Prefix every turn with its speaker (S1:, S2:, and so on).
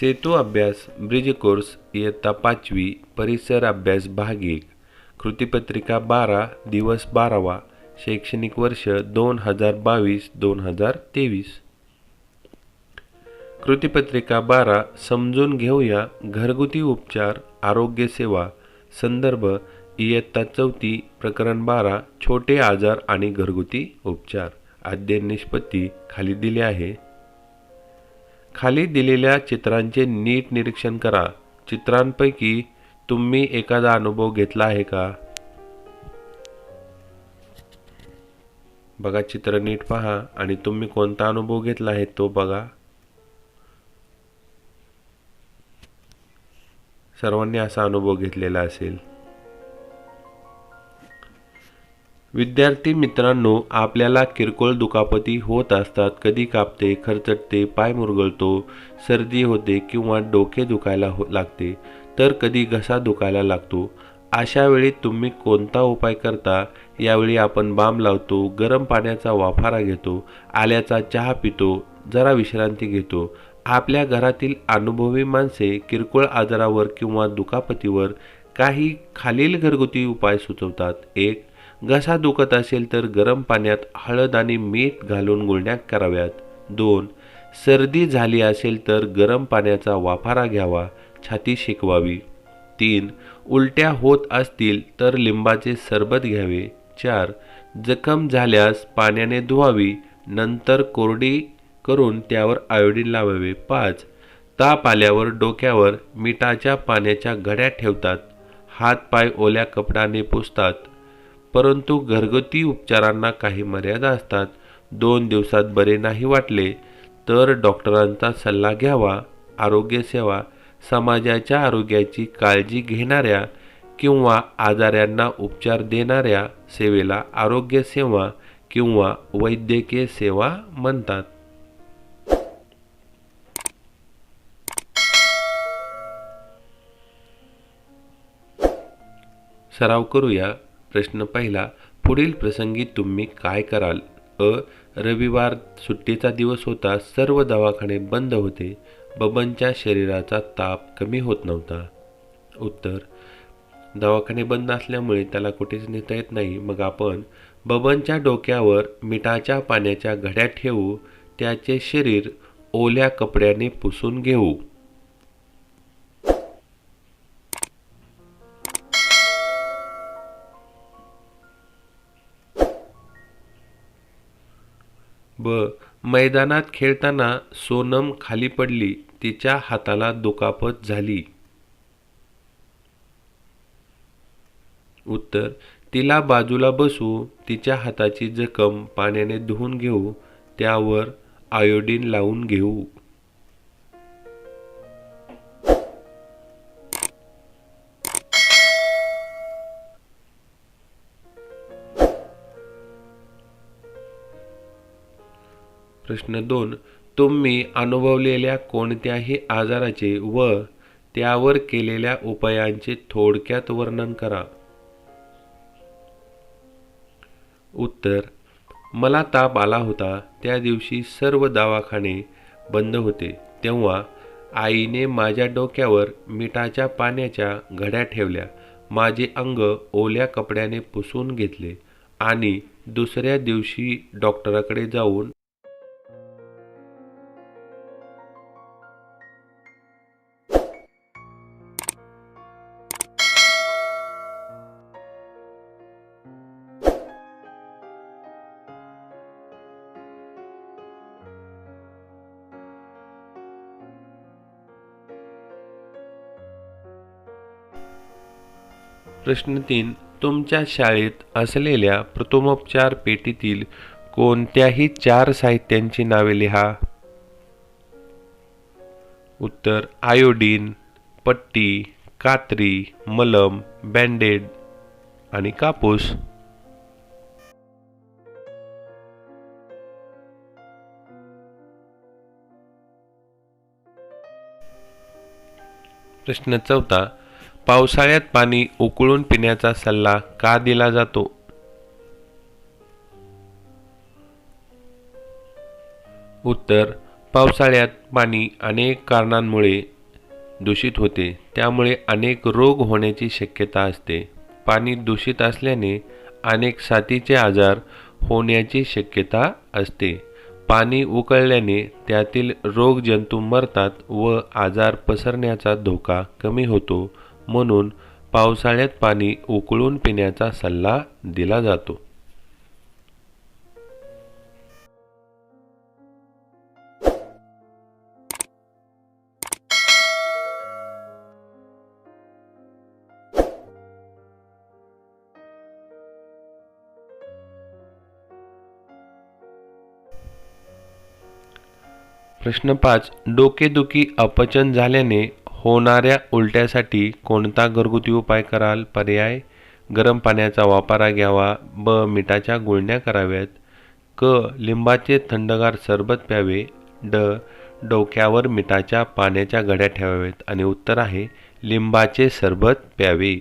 S1: सेतू अभ्यास bridge course इयत्ता पाचवी परिसर अभ्यास भाग एक. कृतीपत्रिका बारा दिवस बारावा शैक्षणिक वर्ष दोन हजार बावीस दोन हजार तेवीस. कृतीपत्रिका बारा समजून घेऊया घरगुती उपचार आरोग्य सेवा. संदर्भ इयत्ता चौथी प्रकरण बारा छोटे आजार आणि घरगुती उपचार. अध्ययन निष्पत्ती खाली दिले आहे. खाली दिलेल्या चित्रांचे नीट निरीक्षण करा. चित्रांपैकी तुम्ही एखादा अनुभव घेतला आहे का? बघा चित्र नीट पहा. आणि तुम्ही कोणता अनुभव घेतला आहे तो बघा. सर्वांनी असा अनुभव घेतलेला असेल. विद्यार्थी मित्रांनो आपल्याला किरकोळ दुखापती होत असतात. कधी कापते खरचटते पाय मुरगळतो सर्दी होते किंवा डोके दुखायला हो लागते तर कधी घसा दुखायला लागतो. अशा वेळी तुम्ही कोणता उपाय करता? यावेळी आपण बाम लावतो गरम पाण्याचा वाफारा घेतो आल्याचा चहा पितो जरा विश्रांती घेतो. आपल्या घरातील अनुभवी माणसे किरकोळ आजारावर किंवा दुखापतीवर काही खालील घरगुती उपाय सुचवतात. एक घसा दुखत असेल तर गरम पाण्यात हळद आणि मीठ घालून गुळण्या कराव्यात. दोन सर्दी झाली असेल तर गरम पाण्याचा वाफारा घ्यावा छाती शिकवावी. तीन उलट्या होत असतील तर लिंबाचे सरबत घ्यावे. चार जखम झाल्यास पाण्याने धुवावी नंतर कोरडी करून त्यावर आयोडीन लावावे. पाच ताप आल्यावर डोक्यावर मिठाच्या पाण्याच्या घड्या ठेवतात. हात पाय ओल्या कपड्याने पुसतात. परंतु घरगुती उपचारांना काही मर्यादा असतात. दोन दिवसात बरे नाही वाटले तर डॉक्टरांचा सल्ला घ्यावा आरोग्यसेवा समाजाच्या आरोग्याची काळजी घेणाऱ्या किंवा आजाऱ्यांना उपचार देणाऱ्या सेवेला आरोग्यसेवा किंवा वैद्यकीय सेवा म्हणतात. सराव करूया. प्रश्न पहिला पुढील प्रसंगी तुम्ही काय कराल? अ रविवार सुट्टीचा दिवस होता. सर्व दवाखाने बंद होते. बबनच्या शरीराचा ताप कमी होत नव्हता. उत्तर दवाखाने बंद असल्यामुळे त्याला कुठेच नेता येत नाही. मग आपण बबनच्या डोक्यावर मिठाच्या पाण्याच्या घड्या ठेवू. त्याचे शरीर ओल्या कपड्याने पुसून घेऊ. ब मैदानात खेळताना सोनम खाली पडली तिच्या हाताला दुखापत झाली. उत्तर तिला बाजूला बसू तिच्या हाताची जखम पाण्याने धुवून घेऊ त्यावर आयोडीन लावून घेऊ. प्रश्न दोन. तुम्ही अनुभवलेल्या कोणत्याही आजाराचे व त्यावर केलेल्या उपायांचे थोडक्यात वर्णन करा. उत्तर. मला ताप आला होता त्या दिवशी सर्व दवाखाने बंद होते तेव्हा आईने माझ्या डोक्यावर मिठाच्या पाण्याच्या घड्या ठेवल्या. माझे अंग ओल्या कपड्याने पुसून घेतले आणि दुसऱ्या दिवशी डॉक्टराकडे जाऊन प्रश्न तीन तुमच्या शाळेत असलेल्या प्रथमोपचार पेटीतील कोणत्याही चार साहित्यांची नावे लिहा. उत्तर आयोडीन पट्टी कात्री मलम बँडेड आणि कापूस. प्रश्न चौथा पावसाळ्यात पाणी उकळून पिण्याचा सल्ला का दिला जातो? उत्तर पावसाळ्यात पाणी अनेक कारणांमुळे दूषित होते. त्यामुळे अनेक रोग होण्याची शक्यता असते. पाणी दूषित असल्याने अनेक साथीचे आजार होण्याची शक्यता असते. पाणी उकळल्याने त्यातील रोगजंतू मरतात व आजार पसरण्याचा धोका कमी होतो. म्हणून पावसाळ्यात पाणी उकळून पिण्याचा सल्ला दिला जातो. प्रश्न पाच डोकेदुखी अपचन झाल्याने होणाऱ्या उलट्यासाठी कोणता घरगुती उपाय कराल? पर्याय? गरम पाण्याचा वापरा घ्यावा. ब. मिठाच्या गुळण्या कराव्यात. क. लिंबाचे थंडगार सरबत प्यावे. ड. डोक्यावर मिठाच्या पाण्याच्या घड्या ठेवाव्यात. आणि उत्तर आहे लिंबाचे सरबत प्यावे.